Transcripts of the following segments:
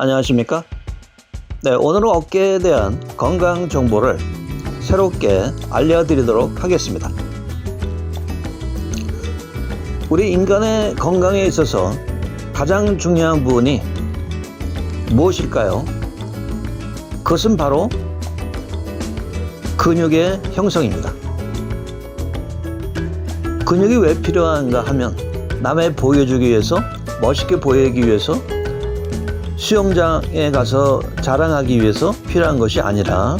안녕하십니까? 네, 오늘은 어깨에 대한 건강 정보를 새롭게 알려드리도록 하겠습니다. 우리 인간의 건강에 있어서 가장 중요한 부분이 무엇일까요? 그것은 바로 근육의 형성입니다. 근육이 왜 필요한가 하면 남에 보여주기 위해서 멋있게 보이기 위해서 수영장에 가서 자랑하기 위해서 필요한 것이 아니라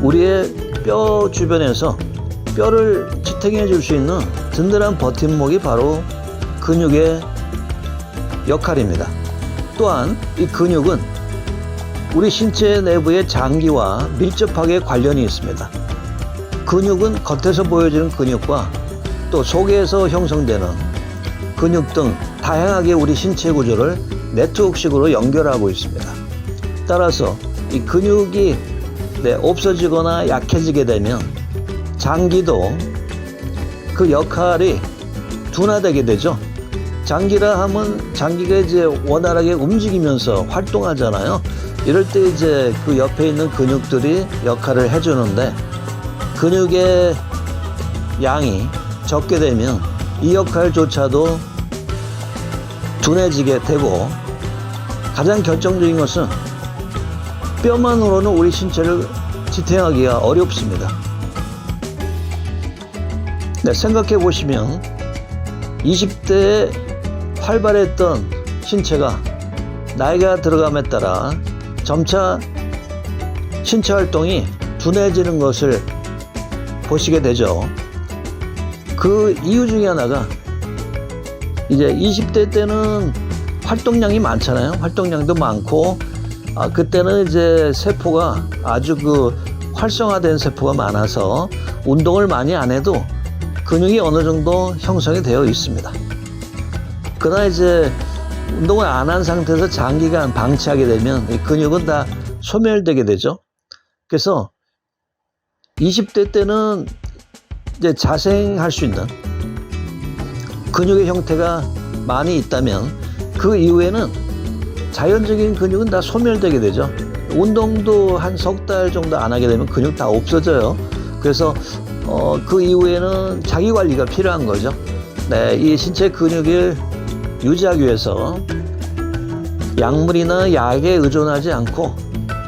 우리의 뼈 주변에서 뼈를 지탱해 줄 수 있는 든든한 버팀목이 바로 근육의 역할입니다. 또한 이 근육은 우리 신체 내부의 장기와 밀접하게 관련이 있습니다. 근육은 겉에서 보여지는 근육과 또 속에서 형성되는 근육 등 다양하게 우리 신체 구조를 네트워크식으로 연결하고 있습니다. 따라서 이 근육이 네, 없어지거나 약해지게 되면 장기도 그 역할이 둔화되게 되죠. 장기라 하면 장기가 이제 원활하게 움직이면서 활동하잖아요. 이럴 때 이제 그 옆에 있는 근육들이 역할을 해주는데 근육의 양이 적게 되면 이 역할조차도 둔해지게 되고 가장 결정적인 것은 뼈만으로는 우리 신체를 지탱하기가 어렵습니다. 네, 생각해 보시면 20대에 활발했던 신체가 나이가 들어감에 따라 점차 신체 활동이 둔해지는 것을 보시게 되죠. 그 이유 중에 하나가 이제 20대 때는 활동량이 많잖아요. 활동량도 많고, 아, 그때는 이제 세포가 아주 그 활성화된 세포가 많아서 운동을 많이 안 해도 근육이 어느 정도 형성이 되어 있습니다. 그러나 이제 운동을 안 한 상태에서 장기간 방치하게 되면 이 근육은 다 소멸되게 되죠. 그래서 20대 때는 이제 자생할 수 있는 근육의 형태가 많이 있다면 그 이후에는 자연적인 근육은 다 소멸되게 되죠. 운동도 한 석 달 정도 안 하게 되면 근육 다 없어져요. 그래서 어, 그 이후에는 자기 관리가 필요한 거죠. 네, 이 신체 근육을 유지하기 위해서 약물이나 약에 의존하지 않고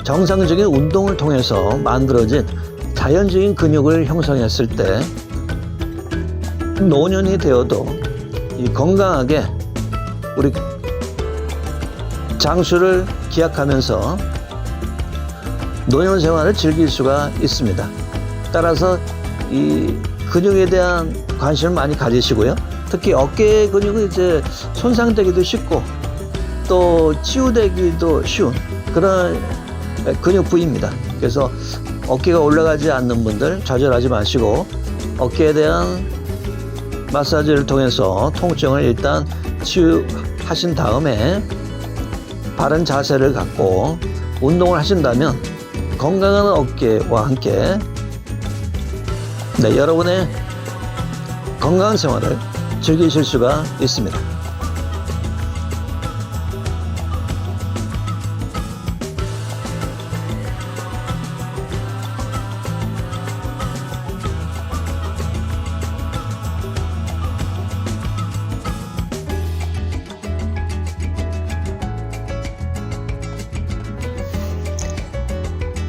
정상적인 운동을 통해서 만들어진 자연적인 근육을 형성했을 때 노년이 되어도 이 건강하게 우리 장수를 기약하면서 노년 생활을 즐길 수가 있습니다. 따라서 이 근육에 대한 관심을 많이 가지시고요. 특히 어깨 근육은 이제 손상되기도 쉽고 또 치유되기도 쉬운 그런 근육 부위입니다. 그래서 어깨가 올라가지 않는 분들 좌절하지 마시고 어깨에 대한 마사지를 통해서 통증을 일단 치유하신 다음에 바른 자세를 갖고 운동을 하신다면 건강한 어깨와 함께 네, 여러분의 건강한 생활을 즐기실 수가 있습니다.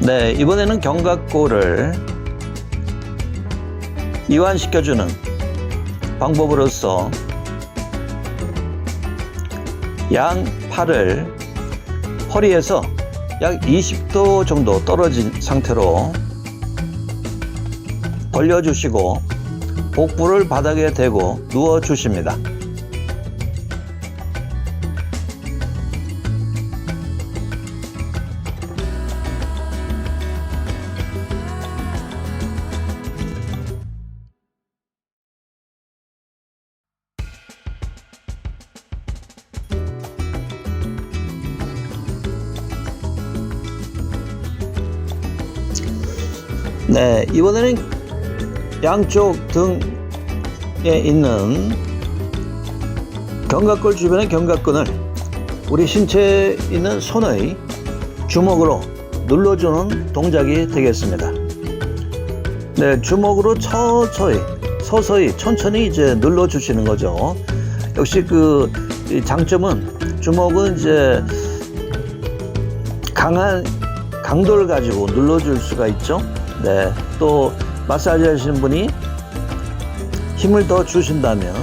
네, 이번에는 견갑골을 이완시켜주는 방법으로서 양 팔을 허리에서 약 20도 정도 떨어진 상태로 벌려주시고 복부를 바닥에 대고 누워 주십니다. 네, 이번에는 양쪽 등에 있는 견갑골 주변의 견갑근을 우리 신체에 있는 손의 주먹으로 눌러주는 동작이 되겠습니다. 네, 주먹으로 천천히, 서서히, 천천히 이제 눌러주시는 거죠. 역시 그이 장점은 주먹은 이제 강한 강도를 가지고 눌러줄 수가 있죠. 네, 또 마사지 하시는 분이 힘을 더 주신다면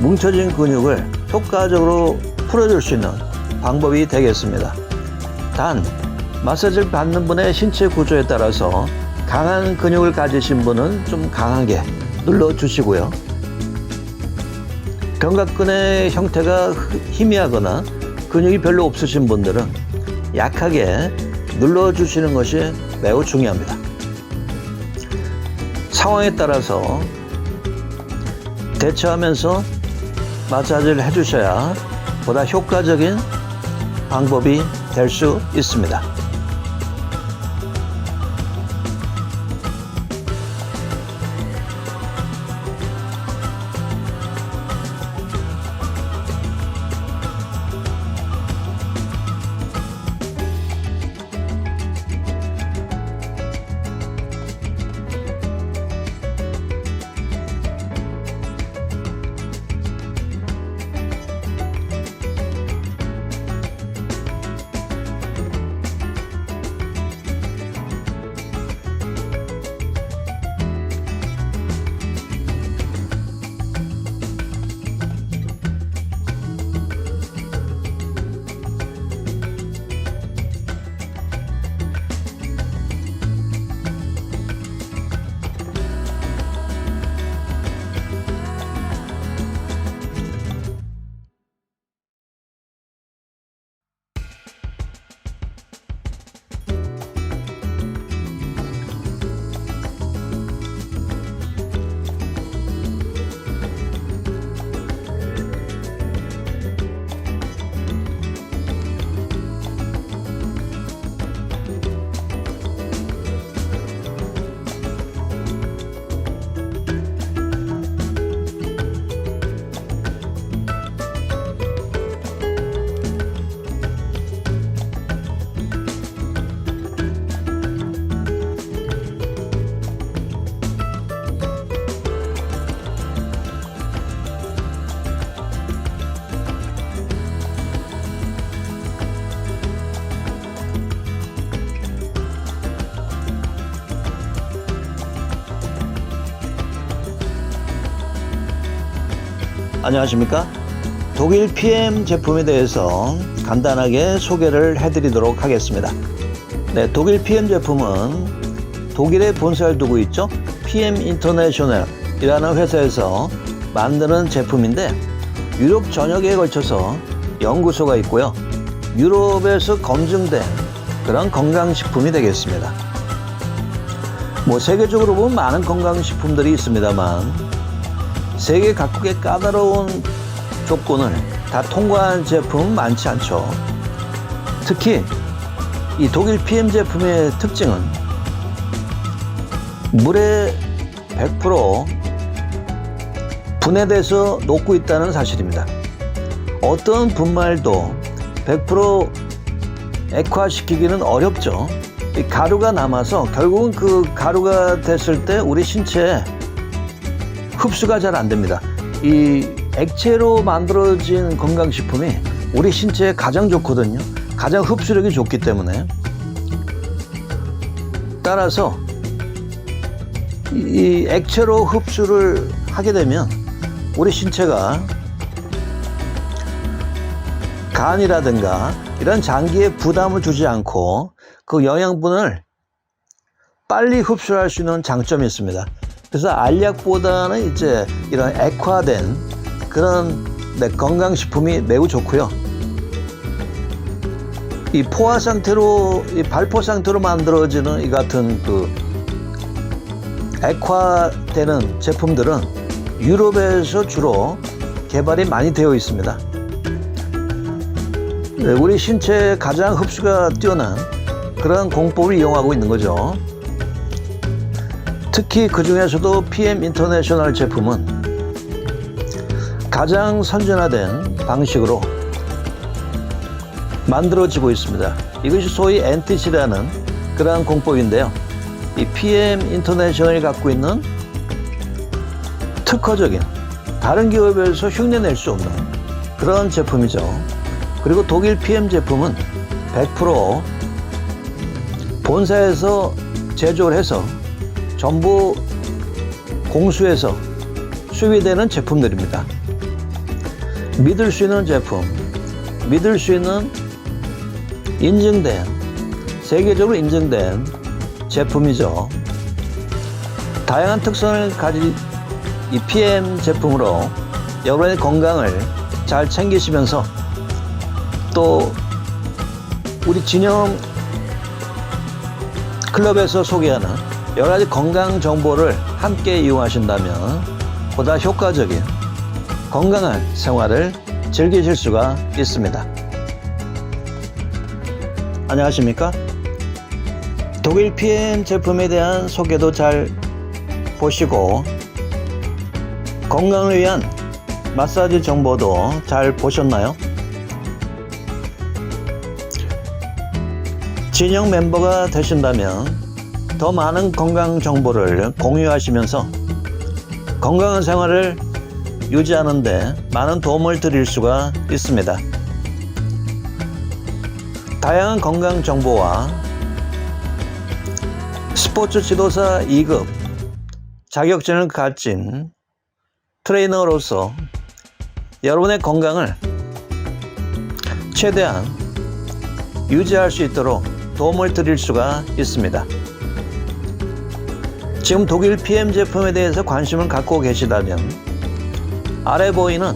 뭉쳐진 근육을 효과적으로 풀어줄 수 있는 방법이 되겠습니다. 단, 마사지를 받는 분의 신체 구조에 따라서 강한 근육을 가지신 분은 좀 강하게 눌러주시고요. 견갑근의 형태가 희미하거나 근육이 별로 없으신 분들은 약하게 눌러주시는 것이 매우 중요합니다. 상황에 따라서 대처하면서 마사지를 해주셔야 보다 효과적인 방법이 될 수 있습니다. 안녕하십니까? 독일 PM 제품에 대해서 간단하게 소개를 해드리도록 하겠습니다. 네, 독일 PM 제품은 독일에 본사를 두고 있죠. PM 인터내셔널이라는 회사에서 만드는 제품인데 유럽 전역에 걸쳐서 연구소가 있고요. 유럽에서 검증된 그런 건강식품이 되겠습니다. 뭐 세계적으로 보면 많은 건강식품들이 있습니다만 세계 각국의 까다로운 조건을 다 통과한 제품은 많지 않죠. 특히 이 독일 PM 제품의 특징은 물에 100% 분해돼서 녹고 있다는 사실입니다. 어떤 분말도 100% 액화시키기는 어렵죠. 이 가루가 남아서 결국은 그 가루가 됐을 때 우리 신체에 흡수가 잘 안 됩니다. 이 액체로 만들어진 건강식품이 우리 신체에 가장 좋거든요. 가장 흡수력이 좋기 때문에. 따라서 이 액체로 흡수를 하게 되면 우리 신체가 간이라든가 이런 장기에 부담을 주지 않고 그 영양분을 빨리 흡수할 수 있는 장점이 있습니다. 그래서 알약보다는 이제 이런 액화된 그런 네, 건강식품이 매우 좋고요. 이 포화 상태로, 이 발포 상태로 만들어지는 이 같은 그 액화되는 제품들은 유럽에서 주로 개발이 많이 되어 있습니다. 네, 우리 신체에 가장 흡수가 뛰어난 그런 공법을 이용하고 있는 거죠. 특히 그 중에서도 PM 인터내셔널 제품은 가장 선진화된 방식으로 만들어지고 있습니다. 이것이 소위 NTC라는 그러한 공법인데요. 이 PM 인터내셔널이 갖고 있는 특허적인 다른 기업에서 흉내낼 수 없는 그런 제품이죠. 그리고 독일 PM 제품은 100% 본사에서 제조를 해서 전부 공수해서 수입되는 제품들입니다. 믿을 수 있는 제품, 믿을 수 있는 인증된, 세계적으로 인증된 제품이죠. 다양한 특성을 가진 이 PM 제품으로 여러분의 건강을 잘 챙기시면서 또 우리 진영 클럽에서 소개하는 여러 가지 건강 정보를 함께 이용하신다면 보다 효과적인 건강한 생활을 즐기실 수가 있습니다. 안녕하십니까? 독일 PM 제품에 대한 소개도 잘 보시고 건강을 위한 마사지 정보도 잘 보셨나요? 진영 멤버가 되신다면 더 많은 건강 정보를 공유하시면서 건강한 생활을 유지하는데 많은 도움을 드릴 수가 있습니다. 다양한 건강 정보와 스포츠 지도사 2급 자격증을 가진 트레이너로서 여러분의 건강을 최대한 유지할 수 있도록 도움을 드릴 수가 있습니다. 지금 독일 PM 제품에 대해서 관심을 갖고 계시다면 아래 보이는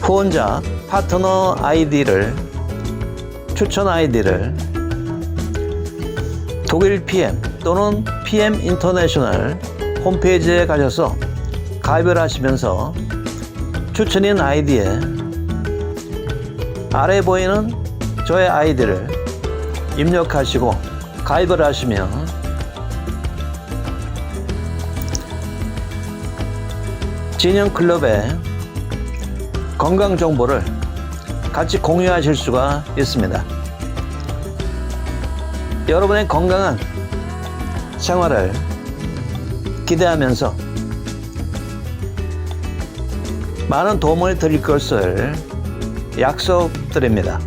후원자 파트너 아이디를 추천 아이디를 독일 PM 또는 PM 인터내셔널 홈페이지에 가셔서 가입을 하시면서 추천인 아이디에 아래 보이는 저의 아이디를 입력하시고 가입을 하시면 진영 클럽의 건강 정보를 같이 공유하실 수가 있습니다. 여러분의 건강한 생활을 기대하면서 많은 도움을 드릴 것을 약속드립니다.